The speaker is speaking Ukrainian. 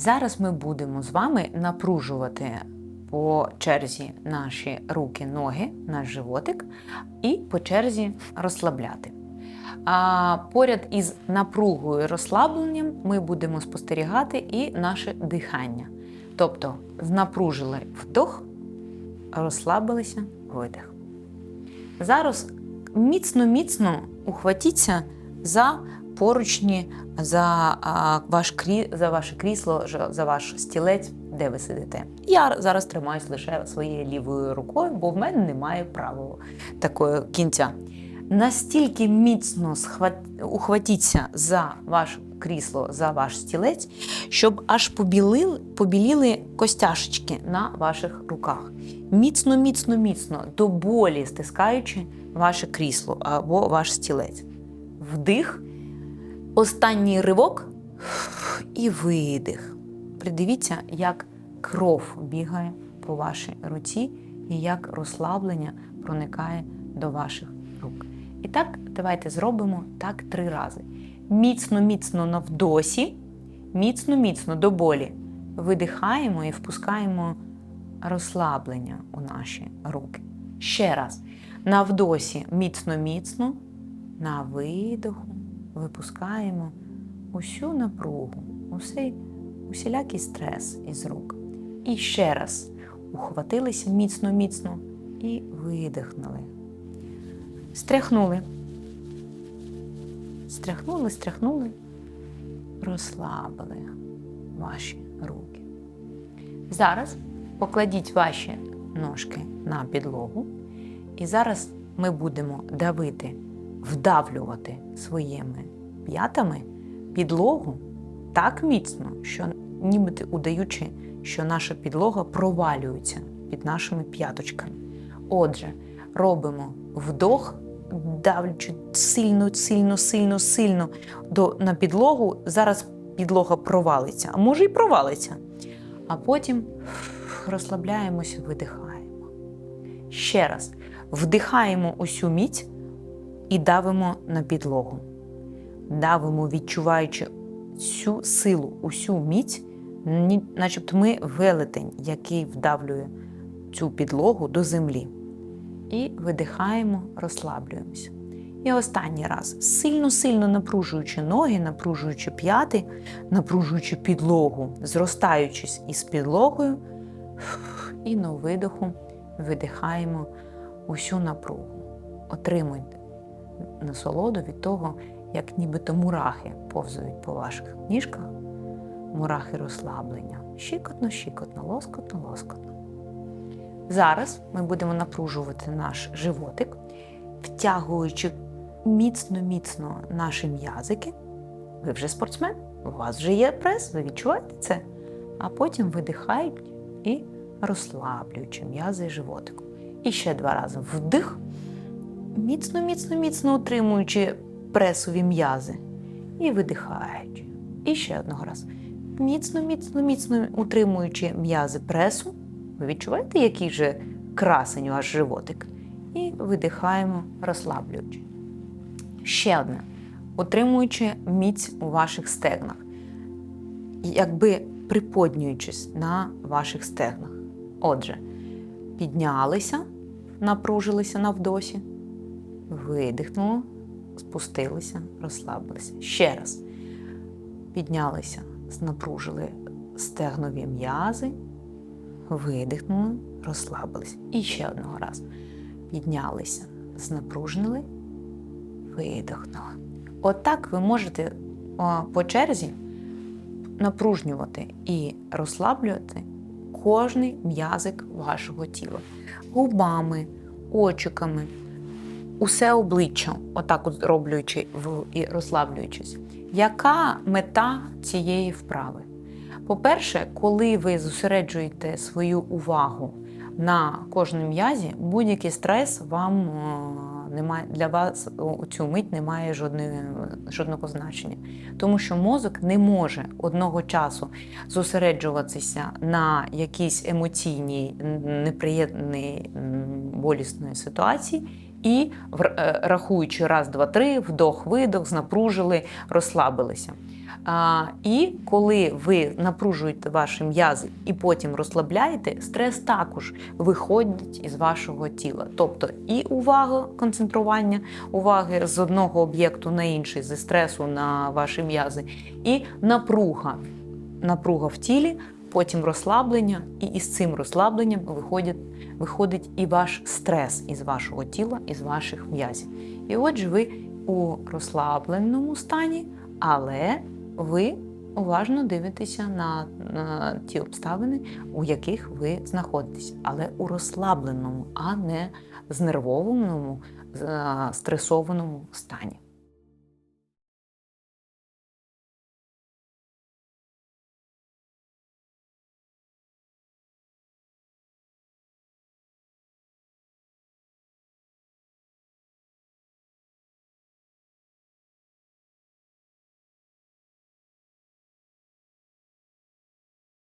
Зараз ми будемо з вами напружувати по черзі наші руки, ноги, наш животик, і по черзі розслабляти. А поряд із напругою і розслабленням ми будемо спостерігати і наше дихання. Тобто напружили вдох, розслабилися видих. Зараз міцно-міцно ухватіться за поручні, за, ваш крі, за ваше крісло, за ваш стілець, де ви сидите. Я зараз тримаюсь лише своєю лівою рукою, бо в мене немає правого такого кінця. Настільки міцно схват- ухватіться за ваше крісло, за ваш стілець, щоб аж побілили, побіліли костяшечки на ваших руках. Міцно, міцно, міцно, до болі стискаючи ваше крісло або ваш стілець. Вдих, останній ривок і видих. Придивіться, як кров бігає по вашій руці і як розслаблення проникає до ваших рук. І так, давайте зробимо так три рази. Міцно, міцно на вдосі, міцно, міцно до болі. Видихаємо і впускаємо розслаблення у наші руки. Ще раз. На вдосі міцно, міцно, на видоху випускаємо усю напругу, усей, усілякий стрес із рук. І ще раз ухватилися міцно, міцно і видихнули. Стряхнули. Стряхнули, стряхнули, розслабили ваші руки. Зараз покладіть ваші ножки на підлогу, і зараз ми будемо давити, вдавлювати своїми п'ятами підлогу так міцно, що нібито удаючи, що наша підлога провалюється під нашими п'яточками. Отже, робимо вдох, давлячи сильно, сильно, сильно, сильно до, на підлогу. Зараз підлога провалиться, а може і провалиться. А потім розслабляємося, видихаємо. Ще раз вдихаємо усю міць і давимо на підлогу. Давимо, відчуваючи всю силу, усю міць, начебто ми велетень, який вдавлює цю підлогу до землі. І видихаємо, розслаблюємося. І останній раз, сильно-сильно напружуючи ноги, напружуючи п'яти, напружуючи підлогу, зростаючись із підлогою, і на видоху видихаємо усю напругу. Отримуйте насолоду від того, як нібито мурахи повзають по ваших ніжках, мурахи розслаблення. Щикотно, щикотно, лоскотно, лоскотно. Зараз ми будемо напружувати наш животик, втягуючи міцно-міцно наші м'язики. Ви вже спортсмен, у вас вже є прес, ви відчуваєте це. А потім видихають і розслаблюючи м'язи животику. І ще два рази вдих, міцно, міцно, міцно утримуючи пресові м'язи. І видихаючи. І ще одного разу. Міцно, міцно, міцно утримуючи м'язи пресу. Ви відчуваєте, який же красень ваш животик? І видихаємо, розслаблюючи. Ще одне. Утримуючи міць у ваших стегнах, якби приподнюючись на ваших стегнах. Отже, піднялися, напружилися на вдосі, видихнули, спустилися, розслабилися. Ще раз. Піднялися, напружили стегнові м'язи, видихнули, розслабилися. І ще одного разу. Піднялися, знапружнили, видихнули. Отак ви можете по черзі напружнювати і розслаблювати кожний м'язик вашого тіла. Губами, очиками, усе обличчя, отак от роблюючи і розслаблюючись. Яка мета цієї вправи? По-перше, коли ви зосереджуєте свою увагу на кожному м'язі, будь-який стрес вам е, немає для вас у цю мить не має жодної, жодного значення. Тому що мозок не може одного часу зосереджуватися на якійсь емоційній, неприємній болісної ситуації і е, рахуючи раз, два, три, вдох, видох, знапружили, розслабилися. А, і коли ви напружуєте ваші м'язи і потім розслабляєте, стрес також виходить із вашого тіла. Тобто і увага, концентрування уваги з одного об'єкту на інший, зі стресу на ваші м'язи, і напруга. Напруга в тілі, потім розслаблення, і із цим розслабленням виходить, виходить і ваш стрес із вашого тіла, із ваших м'язів. І отже, ви у розслабленому стані, але ви уважно дивитеся на, на ті обставини, у яких ви знаходитесь, але у розслабленому, а не знервованому, стресованому стані.